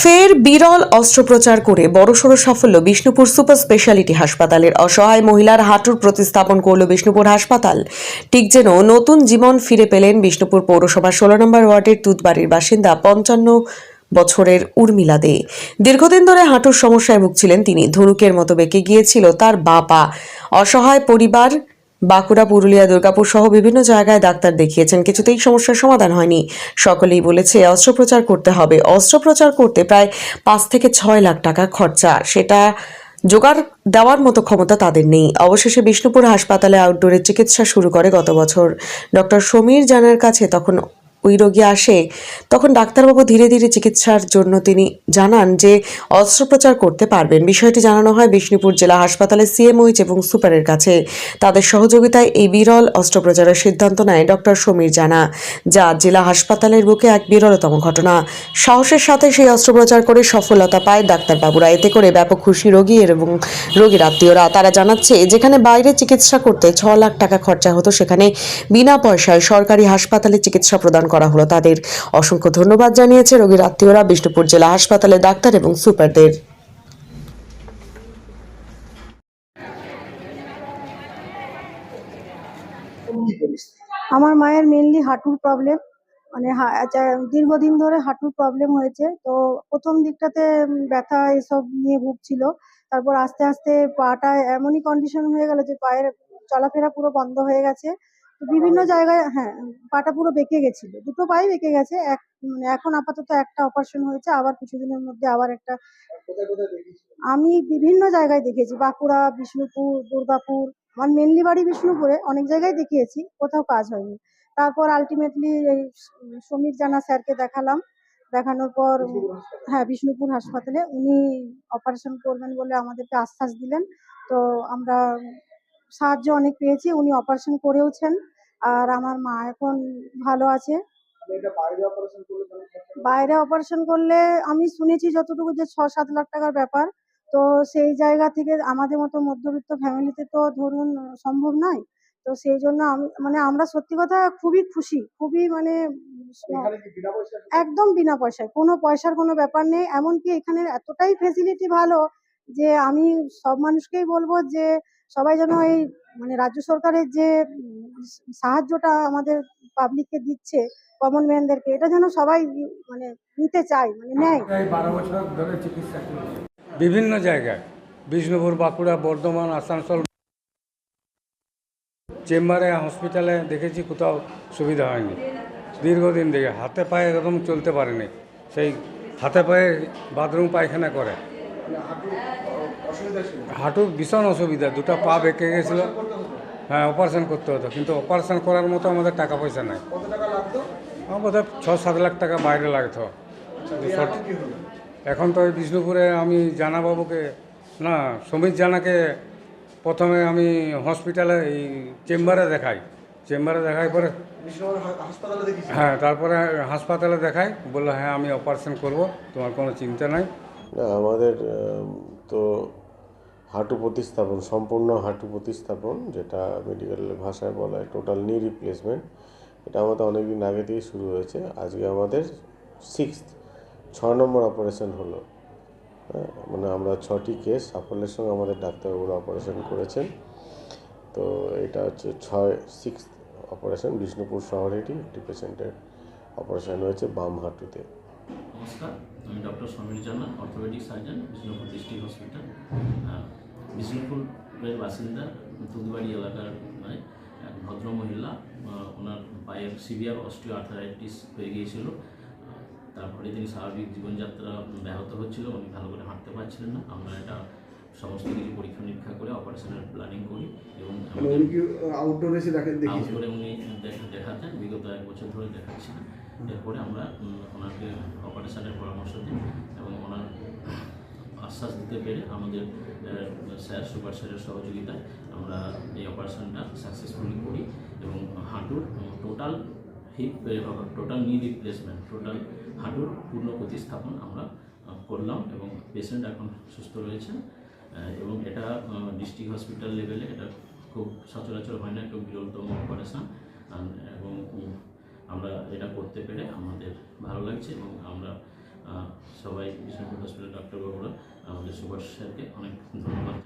ফের বিরল অস্ত্রোপচার করে বড়সড় সাফল্য বিষ্ণুপুর সুপার স্পেশালিটি হাসপাতালের। অসহায় মহিলার হাঁটুর প্রতিস্থাপন করল বিষ্ণুপুর হাসপাতাল। ঠিক যেন নতুন জীবন ফিরে পেলেন বিষ্ণুপুর পৌরসভা ষোলো নম্বর ওয়ার্ডের তুতবাড়ির বাসিন্দা পঞ্চান্ন বছরের উর্মিলা দে। দীর্ঘদিন ধরে হাঁটুর সমস্যায় ভুগছিলেন তিনি। ধনুকের মতো বেঁকে গিয়েছিল তার বাপা অসহায় পরিবার বাঁকুড়া, পুরুলিয়া, দুর্গাপুর সহ বিভিন্ন জায়গায় ডাক্তার দেখিয়েছেন। কিছুতেই সমস্যার সমাধান হয়নি। সকলেই বলেছে অস্ত্রোপচার করতে হবে। অস্ত্রোপচার করতে প্রায় পাঁচ থেকে ছয় লাখ টাকা খরচা। সেটা জোগাড় দেওয়ার মতো ক্ষমতা তাদের নেই। অবশেষে বিষ্ণুপুর হাসপাতালে আউটডোরের চিকিৎসা শুরু করে গত বছর। ডক্টর সমীর জানার কাছে তখন ওই রোগী আসে, তখন ডাক্তারবাবু ধীরে ধীরে চিকিৎসার জন্য তিনি জানান যে অস্ত্রোপচার করতে পারবেন। বিষয়টি জানানো হয় বিষ্ণুপুর জেলা হাসপাতালে সিএমওইচ এবং সুপারের কাছে। তাদের সহযোগিতায় এই বিরল অস্ত্রোপচারের সিদ্ধান্ত নেয় ডক্টর সমীর জানা, যা জেলা হাসপাতালের বুকে এক বিরলতম ঘটনা। সাহসের সাথে সেই অস্ত্রোপচার করে সফলতা পায় ডাক্তারবাবুরা। এতে করে ব্যাপক খুশি রোগী এবং রোগীর আত্মীয়রা। তারা জানাচ্ছে, যেখানে বাইরে চিকিৎসা করতে ছ লাখ টাকা খরচা হতো, সেখানে বিনা পয়সায় সরকারি হাসপাতালে চিকিৎসা প্রদান করা হলো। তাদের অসংখ্য ধন্যবাদ জানিয়েছে রোগীর আত্মীয়রা বিষ্ণুপুর জেলা হাসপাতালে ডাক্তার এবং সুপারদের। আমার মায়ের মেনলি হাঁটুর প্রবলেম মানে আচ্ছা, দীর্ঘদিন ধরে হাঁটুর প্রবলেম হয়েছে। তো প্রথম দিকটাতে ব্যথা এসব নিয়ে ভুগছিল। তারপর আস্তে আস্তে পাটা এমনই কন্ডিশন হয়ে গেল যে পায়ের চলাফেরা পুরো বন্ধ হয়ে গেছে। বিভিন্ন জায়গায় হ্যাঁ পাটা পুরো বেঁকে গেছিল। দুটো পাই বেঁকে গেছে, এক মানে এখন আপাতত একটা অপারেশন হয়েছে, আবার কিছুদিনের মধ্যে আবার একটা। আমি বিভিন্ন জায়গায় দেখেছি, বাঁকুড়া, বিষ্ণুপুর, দুর্গাপুর, আমার মেনলি বাড়ি বিষ্ণুপুরে, অনেক জায়গায় দেখিয়েছি, কোথাও কাজ হয়নি। তারপর আলটিমেটলি এই সমীর জানা স্যারকে দেখালাম, দেখানোর পর হ্যাঁ বিষ্ণুপুর হাসপাতালে। উনি অপারেশন করবেন বলে আমাদেরকে আশ্বাস দিলেন। তো আমরা সাহায্য অনেক পেয়েছি, উনি অপারেশন করেওছেন। আর আমার মা এখন ভালো আছে। বাইরে অপারেশন করলে আমি শুনেছি যতটুকু যে ছ সাত লাখ টাকার ব্যাপার তো সেই জায়গা থেকে আমাদের মতো মধ্যবিত্ত ফ্যামিলিতে তো ধরুন সম্ভব নয়। তো সেই জন্য আমি মানে আমরা সত্যি কথা খুবই খুশি খুবই মানে একদম বিনা পয়সায় কোনো পয়সার কোনো ব্যাপার নেই। এমনকি এখানে এতটাই ফেসিলিটি ভালো যে আমি সব মানুষকেই বলব যে সবাই যেন এই মানে রাজ্য সরকারের যে সাহায্যটা আমাদের পাবলিককে দিচ্ছে কমন ম্যানদেরকে এটা যেন সবাই মানে নিতে চায় মানে নেয়। বারো বছর ধরে চিকিৎসা বিভিন্ন জায়গায় বিষ্ণুপুর বাঁকুড়া বর্ধমান আসানসোল চেম্বারে হসপিটালে দেখেছি কোথাও সুবিধা হয়নি। দীর্ঘদিন থেকে হাতে পায়ে একদম চলতে পারেনি। সেই হাতে পায়ে বাথরুম পায়খানা করে। হাঁটুর ভীষণ অসুবিধা দুটো পা বেঁকে গেছিল। হ্যাঁ অপারেশন করতে হতো কিন্তু অপারেশন করার মতো আমাদের টাকা পয়সা নাই। আমার বোধহয় ছ সাত লাখ টাকা বাইরে লাগতো। এখন তো ওই বিষ্ণুপুরে আমি জানাবাবুকে না সমীর জানাকে প্রথমে আমি হসপিটালে এই চেম্বারে দেখাই। চেম্বারে দেখাই পরে হ্যাঁ তারপরে হাসপাতালে দেখাই বলল হ্যাঁ আমি অপারেশন করব তোমার কোনো চিন্তা নাই। না আমাদের তো হাঁটু প্রতিস্থাপন সম্পূর্ণ হাঁটু প্রতিস্থাপন যেটা মেডিকেল ভাষায় বলা হয় টোটাল নি রিপ্লেসমেন্ট এটা আমাদের অনেক দিন আগে থেকেই শুরু হয়েছে। আজকে আমাদের সিক্স ছ নম্বর অপারেশন হলো। হ্যাঁ, মানে আমরা ছটি কেস সাফল্যের সঙ্গে আমাদের ডাক্তারবাবুরা অপারেশন করেছেন। তো এটা হচ্ছে ছয় সিক্স অপারেশন বিষ্ণুপুর শহরেরই একটি পেশেন্টের অপারেশন হয়েছে বাম হাঁটুতে। নমস্কার, আমি doctor Samir Jana orthopaedic surgeon, Bishnupur district hospital. বিষ্ণুপুরের বাসিন্দা দুধবাড়ি এলাকার মানে এক ভদ্র মহিলা। ওনার পায়ের সিভিয়ার অস্ট্রিও আর্থারাইটিস হয়ে গিয়েছিল। তারপরে তিনি স্বাভাবিক জীবনযাত্রা ব্যাহত হচ্ছিল। উনি ভালো করে হাঁটতে পারছিলেন না। আমরা এটা সমস্ত কিছু পরীক্ষা নিরীক্ষা করে অপারেশনের প্ল্যানিং করি এবং মানে আউটডোর এসে দেখে দেখিয়েছেন? আউটডোরে উনি দেখা দেখাতেন বিগত এক বছর ধরে দেখাচ্ছেন। এরপরে আমরা ওনাকে অপারেশনের পরামর্শ দিই এবং ওনার আশ্বাস দিতে পেরে আমাদের স্যার সুপার স্যারের সহযোগিতায় আমরা এই অপারেশনটা সাকসেসফুলি করি এবং হাঁটুর total hip total knee replacement total হাঁটুর পূর্ণ প্রতিস্থাপন আমরা করলাম এবং পেশেন্ট এখন সুস্থ রয়েছেন। এবং এটা ডিস্ট্রিক্ট হসপিটাল লেভেলে এটা খুব সচরাচর হয় না, খুব বিরলতম অপারেশান। এবং আমরা এটা করতে পেরে আমাদের ভালো লাগছে এবং আমরা সবাই বিষ্ণুপুর হসপিটাল ডাক্তারবাবুরা আমাদের সুভাষ স্যারকে অনেক ধন্যবাদ।